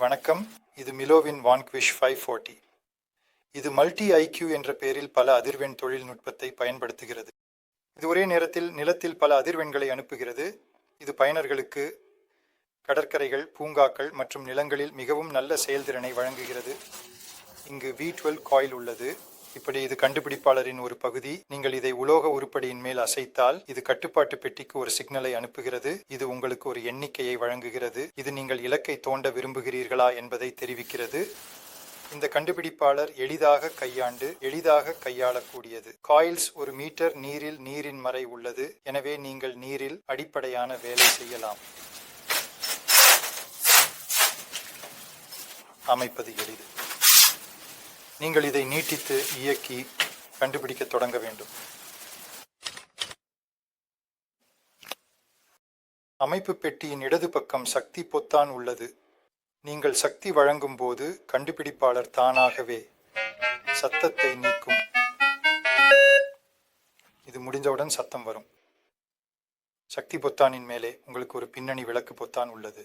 வணக்கம். இது மிலோவின் வான்க்விஷ் ஃபைவ் ஃபோர்ட்டி இது மல்டி ஐக்யூ என்ற பெயரில் பல அதிர்வெண் தொழில்நுட்பத்தை பயன்படுத்துகிறது. இது ஒரே நேரத்தில் நிலத்தில் பல அதிர்வெண்களை அனுப்புகிறது. இது பயனர்களுக்கு கடற்கரைகள் பூங்காக்கள் மற்றும் நிலங்களில் மிகவும் நல்ல செயல்திறனை வழங்குகிறது. இங்கு வி டுவெல் காயில் உள்ளது. இப்படி இது கண்டுபிடிப்பாளரின் ஒரு பகுதி. நீங்கள் இதை உலோக உருப்படியின் மேல் அசைத்தால் இது கட்டுப்பாட்டு பெட்டிக்கு ஒரு சிக்னலை அனுப்புகிறது. இது உங்களுக்கு ஒரு எண்ணிக்கையை வழங்குகிறது. இது நீங்கள் இலக்கை தோண்ட விரும்புகிறீர்களா என்பதை தெரிவிக்கிறது. இந்த கண்டுபிடிப்பாளர் எளிதாக கையாண்டு எளிதாக கையாளக்கூடியது. காயில்ஸ் ஒரு மீட்டர் நீரில் நீரின் மறை உள்ளது. எனவே நீங்கள் நீரில் அடிப்படையான வேலை செய்யலாம். அமைப்பது எளிது. நீங்கள் இதை நீட்டித்து இயக்கி கண்டுபிடிக்க தொடங்க வேண்டும். அமைப்பு பெட்டியின் இடது பக்கம் சக்தி பொத்தான் உள்ளது. நீங்கள் சக்தி வழங்கும் போது கண்டுபிடிப்பாளர் தானாகவே சத்தத்தை நீக்கும். இது முடிந்தவுடன் சத்தம் வரும். சக்தி பொத்தானின் மேலே உங்களுக்கு ஒரு பின்னணி விளக்கு பொத்தான் உள்ளது.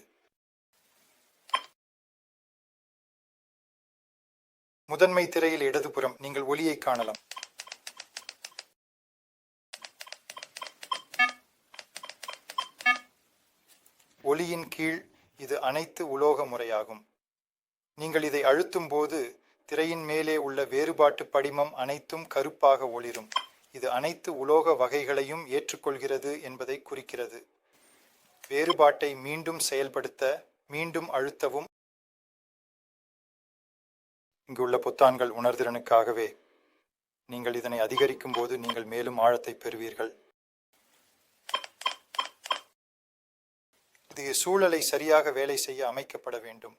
முதன்மை திரையில் இடதுபுறம் நீங்கள் ஒளியை காணலாம். ஒளியின் கீழ் இது அனைத்து உலோக முறையாகும். நீங்கள் இதை அழுத்தும் போது திரையின் மேலே உள்ள வேறுபாட்டு படிமம் அனைத்தும் கருப்பாக ஒளிரும். இது அனைத்து உலோக வகைகளையும் ஏற்றுக்கொள்கிறது என்பதை குறிக்கிறது. வேறுபாட்டை மீண்டும் செயல்படுத்த மீண்டும் அழுத்தவும் இங்கு உள்ள பொத்தான்கள் உணர்திறனுக்காகவே நீங்கள் இதனை அதிகரிக்கும் போது நீங்கள் மேலும் ஆழத்தை பெறுவீர்கள். இது சூழலை சரியாக வேலை செய்ய அமைக்கப்பட வேண்டும்.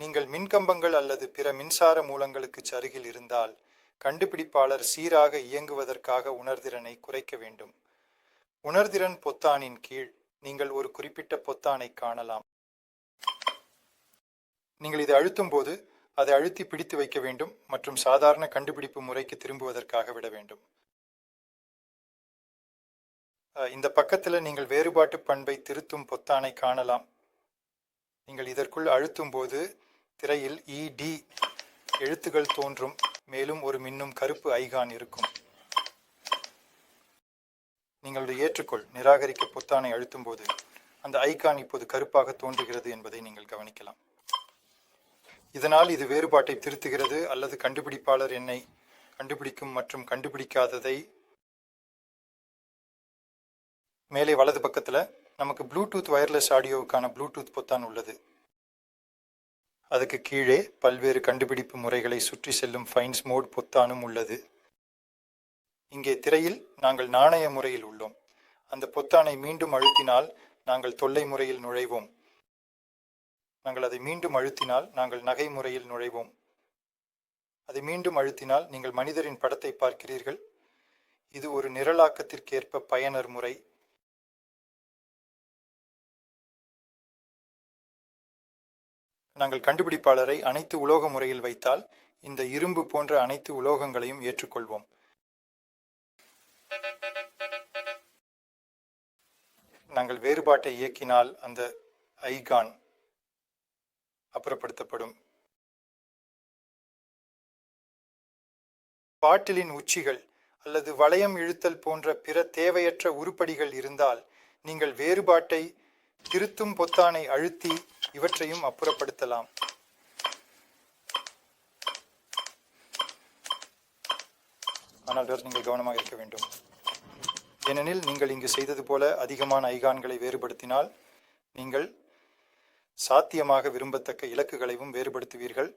நீங்கள் மின்கம்பங்கள் அல்லது பிற மின்சார மூலங்களுக்கு சருகில் இருந்தால் கண்டுபிடிப்பாளர் சீராக இயங்குவதற்காக உணர்திறனை குறைக்க வேண்டும். உணர்திறன் பொத்தானின் கீழ் நீங்கள் ஒரு குறிப்பிட்ட பொத்தானை காணலாம். நீங்கள் இதை அழுத்தும் போது அதை அழுத்தி பிடித்து வைக்க வேண்டும் மற்றும் சாதாரண கண்டுபிடிப்பு முறைக்கு திரும்புவதற்காக விட வேண்டும். இந்த பக்கத்தில் நீங்கள் வேறுபாட்டு பண்பை திருத்தும் பொத்தானை காணலாம். நீங்கள் இதற்குள் அழுத்தும் போது திரையில் e, இடி எழுத்துகள் தோன்றும். மேலும் ஒரு மின்னும் கருப்பு ஐகான் இருக்கும். நீங்கள் ஏற்றுக்கொள் நிராகரிக்க பொத்தானை அழுத்தும் போது அந்த ஐகான் இப்போது கருப்பாக தோன்றுகிறது என்பதை நீங்கள் கவனிக்கலாம். இதனால் இது வேறுபாட்டை திருத்துகிறது அல்லது கண்டுபிடிப்பாளர் என்னை கண்டுபிடிக்கும் மற்றும் கண்டுபிடிக்காததை மேலே வலது பக்கத்தில் நமக்கு ப்ளூடூத் வயர்லெஸ் ஆடியோவுக்கான ப்ளூடூத் பொத்தான் உள்ளது. அதுக்கு கீழே பல்வேறு கண்டுபிடிப்பு முறைகளை சுற்றி செல்லும் ஃபைன்ஸ் மோட் பொத்தானும் உள்ளது. இங்கே திரையில் நாங்கள் நாணய முறையில் உள்ளோம். அந்த பொத்தானை மீண்டும் அழுத்தினால் நாங்கள் தொல்லை முறையில் நுழைவோம். நாங்கள் அதை மீண்டும் அழுத்தினால் நாங்கள் நகை முறையில் நுழைவோம். அதை மீண்டும் அழுத்தினால் நீங்கள் மனிதரின் படத்தை பார்க்கிறீர்கள். இது ஒரு நிரலாக்கத்திற்கேற்ப பயனர் முறை. நாங்கள் கண்டுபிடிப்பாளரை அனைத்து உலோக முறையில் வைத்தால் இந்த இரும்பு போன்ற அனைத்து உலோகங்களையும் ஏற்றுக்கொள்வோம். நாங்கள் வேறுபாட்டை இயக்கினால் அந்த ஐகான் அப்புறப்படுத்தப்படும். பாட்டிலின் உச்சிகள் அல்லது வளையம் இழுத்தல் போன்ற பிற தேவையற்ற உருப்படிகள் இருந்தால் நீங்கள் வேறுபாட்டை திருத்தும் பொத்தானை அழுத்தி இவற்றையும் அப்புறப்படுத்தலாம். ஆனால் வேறு நீங்கள் கவனமாக இருக்க வேண்டும். ஏனெனில் நீங்கள் இங்கு செய்தது போல அதிகமான ஐகான்களை வேறுபடுத்தினால் நீங்கள் சாத்தியமாக விரும்பத்தக்க இலக்குகளையும் வேறுபடுத்துவீர்கள்.